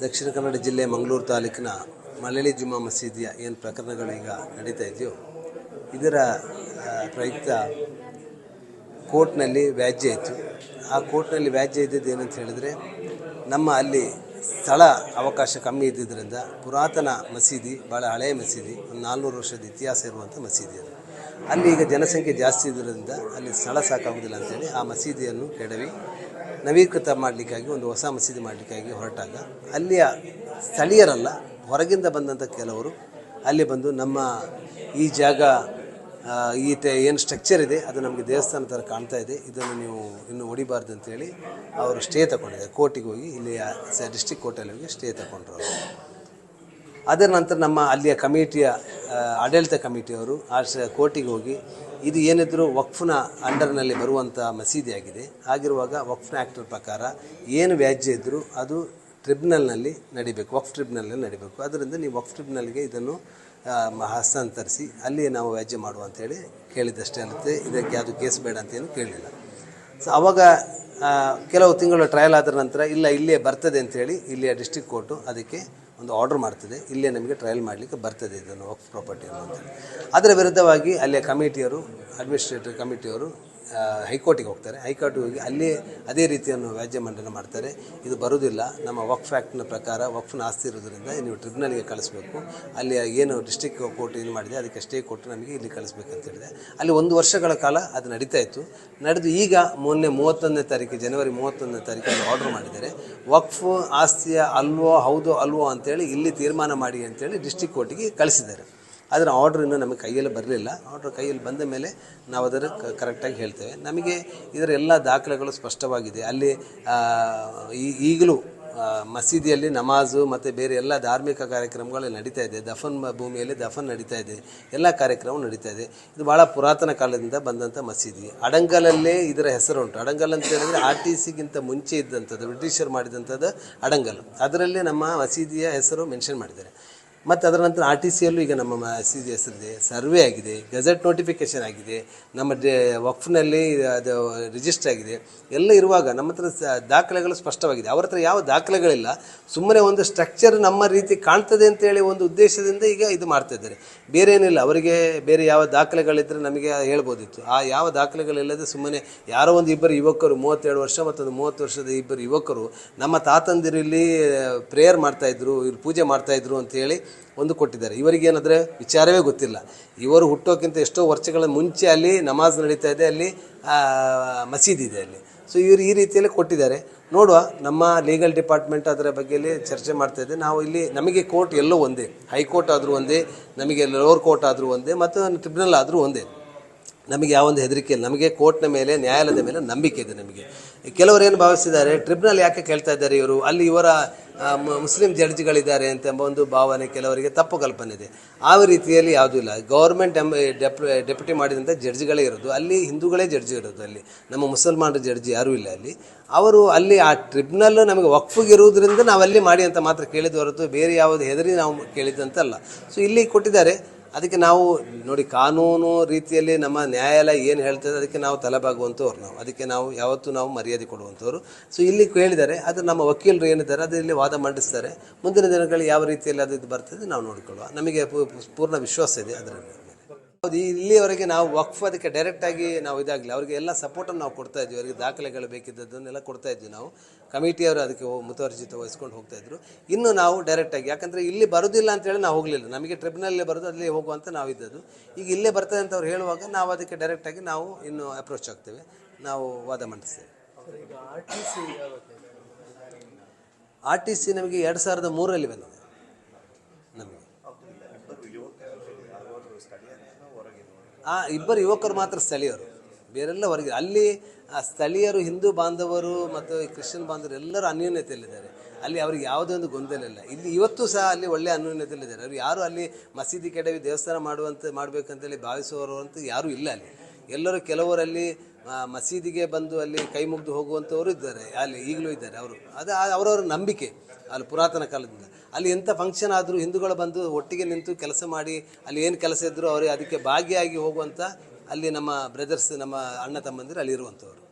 ದಕ್ಷಿಣ ಕನ್ನಡ ಜಿಲ್ಲೆ ಮಂಗಳೂರು ತಾಲೂಕಿನ ಮಳಲಿ ಜುಮ್ಮಾ ಮಸೀದಿಯ ಏನು ಪ್ರಕರಣಗಳು ಈಗ ನಡೀತಾ ಇದೆಯೋ, ಇದರ ಪ್ರಯುಕ್ತ ಕೋರ್ಟ್ನಲ್ಲಿ ವ್ಯಾಜ್ಯ ಇತ್ತು. ಆ ಕೋರ್ಟ್ನಲ್ಲಿ ವ್ಯಾಜ್ಯ ಇದ್ದದ್ದು ಏನಂತ ಹೇಳಿದರೆ, ನಮ್ಮ ಅಲ್ಲಿ ಸ್ಥಳ ಅವಕಾಶ ಕಮ್ಮಿ ಇದ್ದಿದ್ದರಿಂದ ಪುರಾತನ ಮಸೀದಿ ಭಾಳ ಹಳೆಯ ಮಸೀದಿ, ಒಂದು ನಾಲ್ನೂರು ವರ್ಷದ ಇತಿಹಾಸ ಇರುವಂಥ ಮಸೀದಿ ಅದು. ಅಲ್ಲಿ ಈಗ ಜನಸಂಖ್ಯೆ ಜಾಸ್ತಿ ಇದ್ದಿದ್ದರಿಂದ ಅಲ್ಲಿ ಸ್ಥಳ ಸಾಕಾಗುವುದಿಲ್ಲ ಅಂತೇಳಿ ಆ ಮಸೀದಿಯನ್ನು ಕೆಡವಿ ನವೀಕೃತ ಮಾಡಲಿಕ್ಕಾಗಿ, ಒಂದು ಹೊಸ ಮಸೀದಿ ಮಾಡಲಿಕ್ಕಾಗಿ ಹೊರಟಾಗ ಅಲ್ಲಿಯ ಸ್ಥಳೀಯರಲ್ಲ, ಹೊರಗಿಂದ ಬಂದಂಥ ಕೆಲವರು ಅಲ್ಲಿ ಬಂದು ನಮ್ಮ ಈ ಜಾಗ ಈ ತೆ, ಏನು ಸ್ಟ್ರಕ್ಚರ್ ಇದೆ, ಅದು ನಮಗೆ ದೇವಸ್ಥಾನ ಥರ ಕಾಣ್ತಾ ಇದೆ, ಇದನ್ನು ನೀವು ಇನ್ನು ಹೊಡಿಬಾರ್ದು ಅಂತೇಳಿ ಅವರು ಸ್ಟೇ ತಗೊಂಡಿದ್ದಾರೆ. ಕೋರ್ಟಿಗೆ ಹೋಗಿ ಇಲ್ಲಿ ಡಿಸ್ಟಿಕ್ ಕೋರ್ಟಲ್ಲಿ ಹೋಗಿ ಸ್ಟೇ ತಗೊಂಡ್ರು ಅದರ ನಂತರ ನಮ್ಮ ಅಲ್ಲಿಯ ಕಮಿಟಿಯ ಆಡಳಿತ ಕಮಿಟಿಯವರು ಆ ಕೋರ್ಟಿಗೆ ಹೋಗಿ ಇದು ಏನಿದ್ರು ವಕ್ಫ್ನ ಅಂಡರ್ನಲ್ಲಿ ಬರುವಂಥ ಮಸೀದಿಯಾಗಿದೆ. ಹಾಗಿರುವಾಗ ವಕ್ಫ್ನ ಆ್ಯಕ್ಟರ್ ಪ್ರಕಾರ ಏನು ವ್ಯಾಜ್ಯ ಇದ್ದರೂ ಅದು ಟ್ರಿಬ್ಯುನಲ್ನಲ್ಲಿ ನಡಿಬೇಕು, ವಕ್ಫ್ ಟ್ರಿಬ್ಯುನಲ್ನಲ್ಲಿ ನಡಿಬೇಕು. ಅದರಿಂದ ನೀವು ವಕ್ಫ್ ಟ್ರಿಬ್ಯುನಲ್ಗೆ ಇದನ್ನು ಹಸ್ತಾಂತರಿಸಿ ಅಲ್ಲಿ ನಾವು ವ್ಯಾಜ್ಯ ಮಾಡುವ ಅಂತೇಳಿ ಕೇಳಿದ್ದಷ್ಟೇ ಅಲ್ಲದೆ ಇದಕ್ಕೆ ಯಾವುದು ಕೇಸ್ ಬೇಡ ಅಂತೇನು ಕೇಳಲಿಲ್ಲ. ಸೊ ಅವಾಗ ಕೆಲವು ತಿಂಗಳು ಟ್ರಯಲ್ ಆದ ನಂತರ ಇಲ್ಲ, ಇಲ್ಲೇ ಬರ್ತದೆ ಅಂತೇಳಿ ಇಲ್ಲಿಯ ಡಿಸ್ಟ್ರಿಕ್ಟ್ ಕೋರ್ಟು ಅದಕ್ಕೆ ಒಂದು ಆರ್ಡರ್ ಮಾಡ್ತದೆ. ಇಲ್ಲೇ ನಮಗೆ ಟ್ರಯಲ್ ಮಾಡಲಿಕ್ಕೆ ಬರ್ತದೆ ಇದನ್ನು ವಕ್ಫ್ ಪ್ರಾಪರ್ಟಿಯನ್ನು ಅಂತೇಳಿ ಅದರ ವಿರುದ್ಧವಾಗಿ ಅಲ್ಲಿಯ ಕಮಿಟಿಯವರು ಅಡ್ಮಿನಿಸ್ಟ್ರೇಟಿವ್ ಕಮಿಟಿಯವರು ಹೈಕೋರ್ಟಿಗೆ ಹೋಗ್ತಾರೆ. ಹೈಕೋರ್ಟ್ ಹೋಗಿ ಅಲ್ಲಿ ಅದೇ ರೀತಿಯನ್ನು ವ್ಯಾಜ್ಯ ಮಂಡನೆ ಮಾಡ್ತಾರೆ. ಇದು ಬರುವುದಿಲ್ಲ. ನಮ್ಮ ವಕ್ಫ್ ಆ್ಯಕ್ಟ್ನ ಪ್ರಕಾರ ವಕ್ಫ್ನ ಆಸ್ತಿ ಇರೋದ್ರಿಂದ ನೀವು ಟ್ರಿಬ್ಯುನಲ್ಗೆ ಕಳಿಸ್ಬೇಕು. ಅಲ್ಲಿ ಏನು ಡಿಸ್ಟಿಕ್ ಕೋರ್ಟ್ ಏನು ಮಾಡಿದೆ, ಅದಕ್ಕೆ ಸ್ಟೇ ಕೊಟ್ಟು ನಮಗೆ ಇಲ್ಲಿ ಕಳಿಸ್ಬೇಕಂತ ಹೇಳಿದೆ ಅಲ್ಲಿ ಒಂದು ವರ್ಷಗಳ ಕಾಲ ಅದು ನಡೀತಾ ಇತ್ತು. ನಡೆದು ಈಗ ಮೊನ್ನೆ ಮೂವತ್ತೊಂದನೇ ತಾರೀಕು, ಜನವರಿ ಮೂವತ್ತೊಂದನೇ ತಾರೀಕು ಆರ್ಡರ್ ಮಾಡಿದ್ದಾರೆ. ವಕ್ಫ್ ಆಸ್ತಿಯ ಅಲ್ವೋ, ಹೌದೋ, ಅಲ್ವೋ ಅಂತೇಳಿ ಇಲ್ಲಿ ತೀರ್ಮಾನ ಮಾಡಿ ಅಂತೇಳಿ ಡಿಸ್ಟಿಕ್ ಕೋರ್ಟಿಗೆ ಕಳಿಸಿದ್ದಾರೆ. ಅದರ ಆರ್ಡ್ರ್ ಇನ್ನೂ ನಮಗೆ ಕೈಯಲ್ಲಿ ಬರಲಿಲ್ಲ. ಆರ್ಡ್ರ್ ಕೈಯಲ್ಲಿ ಬಂದ ಮೇಲೆ ನಾವು ಅದರ ಕರೆಕ್ಟಾಗಿ ಹೇಳ್ತೇವೆ. ನಮಗೆ ಇದರ ಎಲ್ಲ ದಾಖಲೆಗಳು ಸ್ಪಷ್ಟವಾಗಿದೆ. ಅಲ್ಲಿ ಈಗಲೂ ಮಸೀದಿಯಲ್ಲಿ ನಮಾಜು ಮತ್ತು ಬೇರೆ ಎಲ್ಲ ಧಾರ್ಮಿಕ ಕಾರ್ಯಕ್ರಮಗಳು ನಡೀತಾ ಇದೆ. ದಫನ್ ಭೂಮಿಯಲ್ಲಿ ದಫನ್ ನಡೀತಾ ಇದೆ. ಎಲ್ಲ ಕಾರ್ಯಕ್ರಮ ನಡೀತಾ ಇದೆ. ಇದು ಭಾಳ ಪುರಾತನ ಕಾಲದಿಂದ ಬಂದಂಥ ಮಸೀದಿ. ಅಡಂಗಲಲ್ಲೇ ಇದರ ಹೆಸರು ಉಂಟು ಅಡಂಗಲ್ ಅಂತ ಹೇಳಿದ್ರೆ ಆರ್ ಟಿ ಸಿಗಿಂತ ಮುಂಚೆ ಇದ್ದಂಥದ್ದು, ಬ್ರಿಟಿಷರು ಮಾಡಿದಂಥದ್ದು ಅಡಂಗಲ್. ಅದರಲ್ಲೇ ನಮ್ಮ ಮಸೀದಿಯ ಹೆಸರು ಮೆನ್ಷನ್ ಮಾಡಿದ್ದಾರೆ. ಮತ್ತು ಅದರ ನಂತರ ಆರ್ ಟಿ ಸಿಯಲ್ಲೂ ಈಗ ನಮ್ಮ ಸಿ ಜಿ ಎಸ್ ಹೆಸರಿದೆ ಸರ್ವೆ ಆಗಿದೆ, ಗಜೆಟ್ ನೋಟಿಫಿಕೇಷನ್ ಆಗಿದೆ, ನಮ್ಮ ಡೆ ವಕ್ಫ್ನಲ್ಲಿ ಅದು ರಿಜಿಸ್ಟರ್ ಆಗಿದೆ. ಎಲ್ಲ ಇರುವಾಗ ನಮ್ಮ ಹತ್ರ ದಾಖಲೆಗಳು ಸ್ಪಷ್ಟವಾಗಿದೆ. ಅವ್ರ ಹತ್ರ ಯಾವ ದಾಖಲೆಗಳಿಲ್ಲ, ಸುಮ್ಮನೆ ಒಂದು ಸ್ಟ್ರಕ್ಚರ್ ನಮ್ಮ ರೀತಿ ಕಾಣ್ತದೆ ಅಂತೇಳಿ ಒಂದು ಉದ್ದೇಶದಿಂದ ಈಗ ಇದು ಮಾಡ್ತಾ ಇದ್ದಾರೆ. ಬೇರೆ ಏನಿಲ್ಲ, ಅವರಿಗೆ ಬೇರೆ ಯಾವ ದಾಖಲೆಗಳಿದ್ದರೆ ನಮಗೆ ಹೇಳ್ಬೋದಿತ್ತು. ಆ ಯಾವ ದಾಖಲೆಗಳಿಲ್ಲದೆ ಸುಮ್ಮನೆ ಯಾರೋ ಒಂದು ಇಬ್ಬರು ಯುವಕರು, ಮೂವತ್ತೆರಡು ವರ್ಷ ಮತ್ತೊಂದು ಮೂವತ್ತು ವರ್ಷದ ಇಬ್ಬರು ಯುವಕರು ನಮ್ಮ ತಾತಂದಿರಲ್ಲಿ ಪ್ರೇಯರ್ ಮಾಡ್ತಾಯಿದ್ರು ಇಲ್ಲಿ ಪೂಜೆ ಮಾಡ್ತಾಯಿದ್ರು ಅಂತೇಳಿ ಒಂದು ಕೊಟ್ಟಿದ್ದಾರೆ. ಇವರಿಗೇನಾದರೆ ವಿಚಾರವೇ ಗೊತ್ತಿಲ್ಲ. ಇವರು ಹುಟ್ಟೋಕ್ಕಿಂತ ಎಷ್ಟೋ ವರ್ಷಗಳ ಮುಂಚೆ ಅಲ್ಲಿ ನಮಾಜ್ ನಡೀತಾ ಇದೆ, ಅಲ್ಲಿ ಮಸೀದಿ ಇದೆ ಅಲ್ಲಿ. ಸೊ ಇವರು ಈ ರೀತಿಯಲ್ಲಿ ಕೊಟ್ಟಿದ್ದಾರೆ. ನೋಡುವ, ನಮ್ಮ ಲೀಗಲ್ ಡಿಪಾರ್ಟ್ಮೆಂಟ್ ಅದರ ಬಗ್ಗೆಯಲ್ಲಿ ಚರ್ಚೆ ಮಾಡ್ತಾ ಇದೆ ನಾವು ಇಲ್ಲಿ ನಮಗೆ ಕೋರ್ಟ್ ಎಲ್ಲೋ ಒಂದೇ. ಹೈಕೋರ್ಟ್ ಆದರೂ ಒಂದೇ, ನಮಗೆ ಲೋವರ್ ಕೋರ್ಟ್ ಆದರೂ ಒಂದೇ, ಮತ್ತು ಟ್ರಿಬ್ಯುನಲ್ ಆದರೂ ಒಂದೇ. ನಮಗೆ ಯಾವೊಂದು ಹೆದರಿಕೆ ಇಲ್ಲ. ನಮಗೆ ಕೋರ್ಟ್ನ ಮೇಲೆ, ನ್ಯಾಯಾಲಯದ ಮೇಲೆ ನಂಬಿಕೆ ಇದೆ ನಮಗೆ. ಕೆಲವರು ಏನು ಭಾವಿಸಿದ್ದಾರೆ ಟ್ರಿಬ್ಯುನಲ್ ಯಾಕೆ ಕೇಳ್ತಾ ಇದ್ದಾರೆ ಇವರು? ಅಲ್ಲಿ ಇವರ ಮುಸ್ಲಿಂ ಜಡ್ಜ್ಗಳಿದ್ದಾರೆ ಅಂತ ಎಂಬ ಒಂದು ಭಾವನೆ ಕೆಲವರಿಗೆ ತಪ್ಪು ಕಲ್ಪನೆ ಇದೆ ಆ ರೀತಿಯಲ್ಲಿ ಯಾವುದೂ ಇಲ್ಲ. ಗೌರ್ಮೆಂಟ್ ಎಂಬ ಡೆಪ್ ಡೆಪ್ಯೂಟಿ ಮಾಡಿದಂಥ ಜಡ್ಜ್ಗಳೇ ಇರೋದು. ಅಲ್ಲಿ ಹಿಂದೂಗಳೇ ಜಡ್ಜ್ ಇರೋದು ಅಲ್ಲಿ. ನಮ್ಮ ಮುಸಲ್ಮಾನರ ಜಡ್ಜ್ ಯಾರೂ ಇಲ್ಲ ಅಲ್ಲಿ. ಅವರು ಅಲ್ಲಿ ಆ ಟ್ರಿಬ್ಯುನಲ್ ನಮಗೆ ವಕ್ಫಿಗಿರುವುದರಿಂದ ನಾವು ಅಲ್ಲಿ ಮಾಡಿ ಅಂತ ಮಾತ್ರ ಕೇಳಿದ ಹೊರತು ಬೇರೆ ಯಾವುದು ಹೆದರಿ ನಾವು ಕೇಳಿದಂತಲ್ಲ ಸೊ ಇಲ್ಲಿ ಕೊಟ್ಟಿದ್ದಾರೆ. ಅದಕ್ಕೆ ನಾವು ನೋಡಿ ಕಾನೂನು ರೀತಿಯಲ್ಲಿ ನಮ್ಮ ನ್ಯಾಯಾಲಯ ಏನು ಹೇಳ್ತದೆ, ಅದಕ್ಕೆ ನಾವು ತಲೆಬಾಗುವಂಥವ್ರು ನಾವು. ಅದಕ್ಕೆ ನಾವು ಯಾವತ್ತೂ ನಾವು ಮರ್ಯಾದೆ ಕೊಡುವಂಥವ್ರು. ಸೊ ಇಲ್ಲಿ ಕೇಳಿದರೆ, ಅದು ನಮ್ಮ ವಕೀಲರು ಏನಿದ್ದಾರೆ, ಅದು ಇಲ್ಲಿ ವಾದ ಮಂಡಿಸ್ತಾರೆ. ಮುಂದಿನ ದಿನಗಳಲ್ಲಿ ಯಾವ ರೀತಿಯಲ್ಲಿ ಅದು ಇದು ಬರ್ತದೆ, ನಾವು ನೋಡಿಕೊಳ್ಳುವ. ನಮಗೆ ಪೂರ್ಣ ವಿಶ್ವಾಸ ಇದೆ ಅದರ ಮೇಲೆ ಹೌದು ಈ- ಇಲ್ಲಿಯವರೆಗೆ ನಾವು ವಕ್ಫ್ ಅದಕ್ಕೆ ಡೈರೆಕ್ಟ್ ಆಗಿ ನಾವು ಇದಾಗಲಿ ಅವರಿಗೆ ಎಲ್ಲ ಸಪೋರ್ಟನ್ನು ನಾವು ಕೊಡ್ತಾ ಇದ್ವಿ. ಅವರಿಗೆ ದಾಖಲೆಗಳು ಬೇಕಿದ್ದದನ್ನೆಲ್ಲ ಕೊಡ್ತಾ ಇದ್ವಿ ನಾವು. ಕಮಿಟಿಯವರು ಅದಕ್ಕೆ ಮುತುವರ್ಜಿತ ವಹಿಸ್ಕೊಂಡು ಹೋಗ್ತಾ ಇದ್ರು. ಇನ್ನು ನಾವು ಡೈರೆಕ್ಟಾಗಿ ಯಾಕಂದರೆ ಇಲ್ಲಿ ಬರೋದಿಲ್ಲ ಅಂತೇಳಿ ನಾವು ಹೋಗಲಿಲ್ಲ. ನಮಗೆ ಟ್ರಿಬ್ಯುನಲ್ಲೇ ಬರೋದು ಅಲ್ಲಿ ಹೋಗುವಂತ ನಾವು ಇದ್ದದ್ದು. ಈಗ ಇಲ್ಲೇ ಬರ್ತದೆ ಅಂತ ಅವ್ರು ಹೇಳುವಾಗ ನಾವು ಅದಕ್ಕೆ ಡೈರೆಕ್ಟಾಗಿ ನಾವು ಇನ್ನು ಅಪ್ರೋಚ್ ಆಗ್ತೇವೆ. ನಾವು ವಾದ ಮಂಡಿಸ್ತೇವೆ. ಆರ್ ಟಿ ಸಿ ನಮಗೆ ಎರಡು ಸಾವಿರದ ಮೂರರಲ್ಲಿ ಬಂದಿದೆ. ಆ, ಇಬ್ಬರು ಯುವಕರು ಮಾತ್ರ ಸ್ಥಳೀಯರು. ಬೇರೆಲ್ಲ ಹೊರಗೆ ಅಲ್ಲಿ, ಆ, ಸ್ಥಳೀಯರು, ಹಿಂದೂ ಬಾಂಧವರು ಮತ್ತು ಕ್ರಿಶ್ಚಿಯನ್ ಬಾಂಧವರು ಎಲ್ಲರೂ ಅನ್ಯೂನ್ಯತೆಯಲ್ಲಿದ್ದಾರೆ. ಅಲ್ಲಿ ಅವ್ರಿಗೆ ಯಾವುದೇ ಒಂದು ಗೊಂದಲ ಇಲ್ಲ. ಇಲ್ಲಿ ಇವತ್ತು ಸಹ ಅಲ್ಲಿ ಒಳ್ಳೆಯ ಅನ್ಯೋನ್ಯತೆಯಲ್ಲಿದ್ದಾರೆ. ಅವ್ರು ಯಾರು ಅಲ್ಲಿ ಮಸೀದಿ ಕೆಡವಿ ದೇವಸ್ಥಾನ ಮಾಡುವಂತ, ಮಾಡಬೇಕಂತೇಳಿ ಭಾವಿಸುವವರು ಅಂತ ಯಾರೂ ಇಲ್ಲ ಅಲ್ಲಿ. ಎಲ್ಲರೂ ಕೆಲವರಲ್ಲಿ ಮಸೀದಿಗೆ ಬಂದು ಅಲ್ಲಿ ಕೈ ಮುಗಿದು ಹೋಗುವಂಥವರು ಇದ್ದಾರೆ. ಅಲ್ಲಿ ಈಗಲೂ ಇದ್ದಾರೆ. ಅವರು ಅದು ಅವರವರ ನಂಬಿಕೆ. ಅಲ್ಲಿ ಪುರಾತನ ಕಾಲದಿಂದ. ಅಲ್ಲಿ ಎಂಥ ಫಂಕ್ಷನ್ ಆದರೂ ಹಿಂದೂಗಳು ಬಂದು ಒಟ್ಟಿಗೆ ನಿಂತು ಕೆಲಸ ಮಾಡಿ, ಅಲ್ಲಿ ಏನು ಕೆಲಸ ಇದ್ದರೂ ಅವರಿಗೆ ಅದಕ್ಕೆ ಭಾಗಿಯಾಗಿ ಹೋಗುವಂಥ ಅಲ್ಲಿ ನಮ್ಮ ಬ್ರದರ್ಸ್ ನಮ್ಮ ಅಣ್ಣ ತಮ್ಮಂದಿರು ಅಲ್ಲಿ ಇರುವಂಥವ್ರು